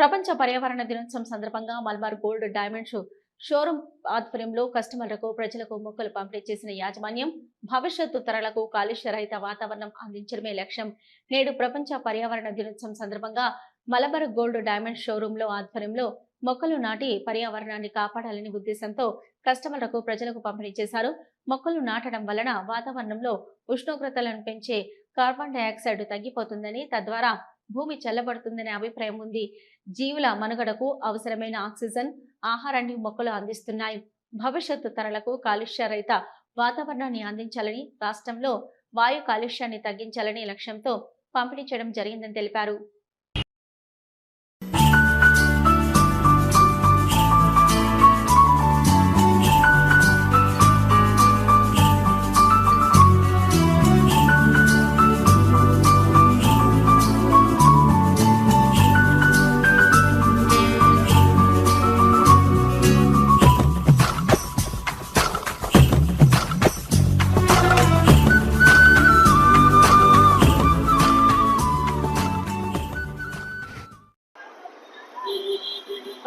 ప్రపంచ పర్యావరణ దినోత్సవం సందర్భంగా మల్మార్ గోల్డ్ డైమండ్ షోరూం షోరూమ్ ఆధ్వర్యంలో కస్టమర్లకు ప్రజలకు మొక్కలు పంపిణీ చేసిన యాజమాన్యం భవిష్యత్తు తరలకు కాలుష్య రహిత వాతావరణం అందించడమే లక్ష్యం. నేడు ప్రపంచ పర్యావరణ దినోత్సవం సందర్భంగా మలబార్ గోల్డ్ డైమండ్ షోరూంలో ఆధ్వర్యంలో మొక్కలు నాటి పర్యావరణాన్ని కాపాడాలని ఉద్దేశంతో కస్టమర్లకు ప్రజలకు పంపిణీ చేశారు. మొక్కలు నాటడం వలన వాతావరణంలో ఉష్ణోగ్రతలను పెంచే కార్బన్ డయాక్సైడ్ తగ్గిపోతుందని తద్వారా భూమి చల్లబడుతుందనే అభిప్రాయం ఉంది. జీవుల మనుగడకు అవసరమైన ఆక్సిజన్ ఆహారాన్ని మొక్కలు అందిస్తున్నాయి. భవిష్యత్తు తరలకు కాలుష్య రహిత వాతావరణాన్ని అందించాలని రాష్ట్రంలో వాయు కాలుష్యాన్ని తగ్గించాలనే లక్ష్యంతో పంపిణీ చేయడం జరిగిందని తెలిపారు.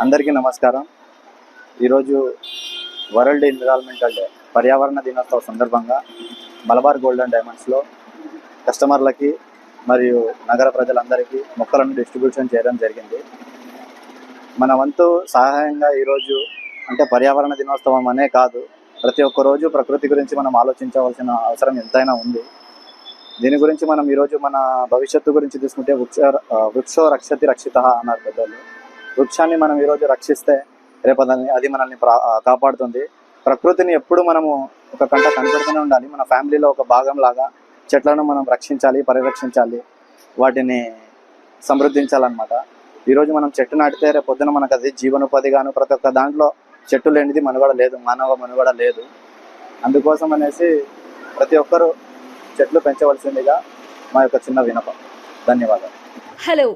అందరికీ నమస్కారం. ఈరోజు వరల్డ్ ఎన్విరాన్మెంటల్ డే పర్యావరణ దినోత్సవ సందర్భంగా మలబార్ గోల్డెన్ డైమండ్స్లో కస్టమర్లకి మరియు నగర ప్రజలందరికీ మొక్కలను డిస్ట్రిబ్యూషన్ చేయడం జరిగింది. మన వంతు సహాయంగా ఈరోజు అంటే పర్యావరణ దినోత్సవం అనే కాదు ప్రతి ఒక్క రోజు ప్రకృతి గురించి మనం ఆలోచించవలసిన అవసరం ఎంతైనా ఉంది. దీని గురించి మనం ఈరోజు మన భవిష్యత్తు గురించి తీసుకుంటే వృక్ష వృక్షో రక్షతి రక్షిత అన్నారు పెద్దలు. వృక్షాన్ని మనం ఈరోజు రక్షిస్తే రేపు దాన్ని అది మనల్ని ప్రా- కాపాడుతుంది. ప్రకృతిని ఎప్పుడు మనము ఒక కంట కనిపెడుతూనే ఉండాలి. మన ఫ్యామిలీలో ఒక భాగం లాగా చెట్లను మనం రక్షించాలి పరిరక్షించాలి. వాటిని సమృద్ధించాలన్నమాట. ఈరోజు మనం చెట్టు నాటితే రేపు పొద్దున మనకు అది జీవనోపాధిగాను ప్రతి ఒక్క దాంట్లో చెట్టు లేనిది మనుగడ లేదు మానవ మనుగడ లేదు. అందుకోసం అనేసి ప్రతి ఒక్కరూ చెట్లు పెంచవలసిందిగా మా యొక్క చిన్న వినపం. ధన్యవాదాలు. హలో.